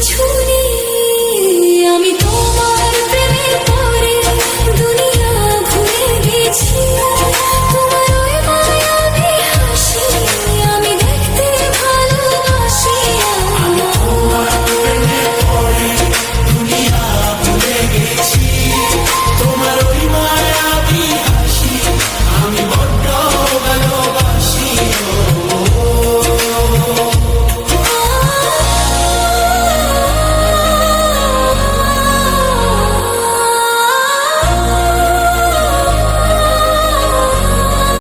出